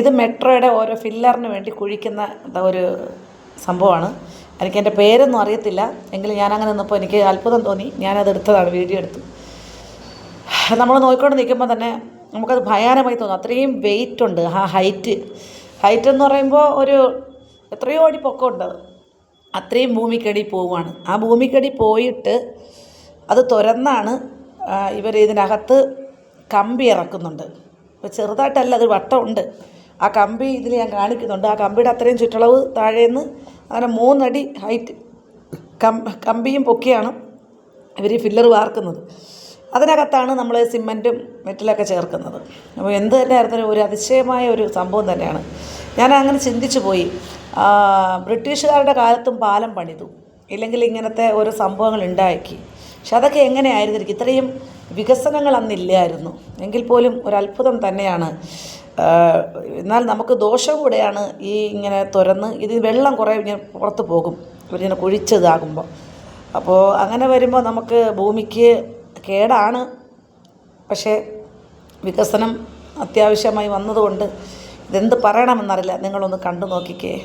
ഇത് മെട്രോയുടെ ഓരോ ഫില്ലറിന് വേണ്ടി കുഴിക്കുന്ന ഒരു സംഭവമാണ്. എനിക്ക് എന്റെ പേരൊന്നും അറിയത്തില്ല. എങ്കിലും അങ്ങനെ നിന്നപ്പോൾ എനിക്ക് അത്ഭുതം തോന്നി. ഞാനത് എടുത്തതാണ് വീഡിയോ എടുത്തു. നമ്മൾ നോക്കിക്കൊണ്ട് നിൽക്കുമ്പോൾ തന്നെ നമുക്കത് ഭയാനമായി തോന്നും. അത്രയും വെയിറ്റ് ഉണ്ട് ആ ഹൈറ്റ് ഹൈറ്റ് എന്ന് പറയുമ്പോൾ ഒരു എത്രയോ അടി പൊക്കമുണ്ട്. അത് അത്രയും ഭൂമിക്കടി പോവുകയാണ്. ആ ഭൂമിക്കടി പോയിട്ട് അത് തുരന്നാണ് ഇവർ ഇതിനകത്ത് കമ്പി ഇറക്കുന്നുണ്ട്. ഇപ്പോൾ ചെറുതായിട്ടല്ല അത് വട്ടമുണ്ട്. ആ കമ്പി ഇതിൽ ഞാൻ കാണിക്കുന്നുണ്ട്. ആ കമ്പിയുടെ അത്രയും ചുറ്റളവ് താഴേന്ന് അങ്ങനെ മൂന്നടി ഹൈറ്റ് കമ്പിയും പൊക്കിയാണ് ഇവർ ഫില്ലർ വാർക്കുന്നത്. അതിനകത്താണ് നമ്മൾ സിമന്റും മെറ്റലൊക്കെ ചേർക്കുന്നത്. അപ്പോൾ എന്ത് തന്നെ ആയിരുന്നാലും ഒരു അതിശയമായ ഒരു സംഭവം തന്നെയാണ്. ഞാൻ അങ്ങനെ ചിന്തിച്ചു പോയി. ബ്രിട്ടീഷുകാരുടെ കാലത്തും പാലം പണിതു. ഇല്ലെങ്കിൽ ഇങ്ങനത്തെ ഓരോ സംഭവങ്ങൾ ഉണ്ടാക്കി. പക്ഷെ അതൊക്കെ എങ്ങനെയായിരുന്നിരിക്കും? ഇത്രയും വികസനങ്ങൾ അന്നില്ലായിരുന്നു എങ്കിൽ പോലും ഒരു അത്ഭുതം തന്നെയാണ്. എന്നാൽ നമുക്ക് ദോഷം കൂടെയാണ് ഈ ഇങ്ങനെ തുറന്ന് ഇത് വെള്ളം കുറേ ഇങ്ങനെ പുറത്ത് പോകും. ഇവരിങ്ങനെ കുഴിച്ചതാകുമ്പോൾ അപ്പോൾ അങ്ങനെ വരുമ്പോൾ നമുക്ക് ഭൂമിക്ക് കേടാണ്. പക്ഷേ വികസനം അത്യാവശ്യമായി വന്നതുകൊണ്ട് ഇതെന്ത് പറയണമെന്നറിയില്ല. നിങ്ങളൊന്ന് കണ്ടു നോക്കിക്കേ.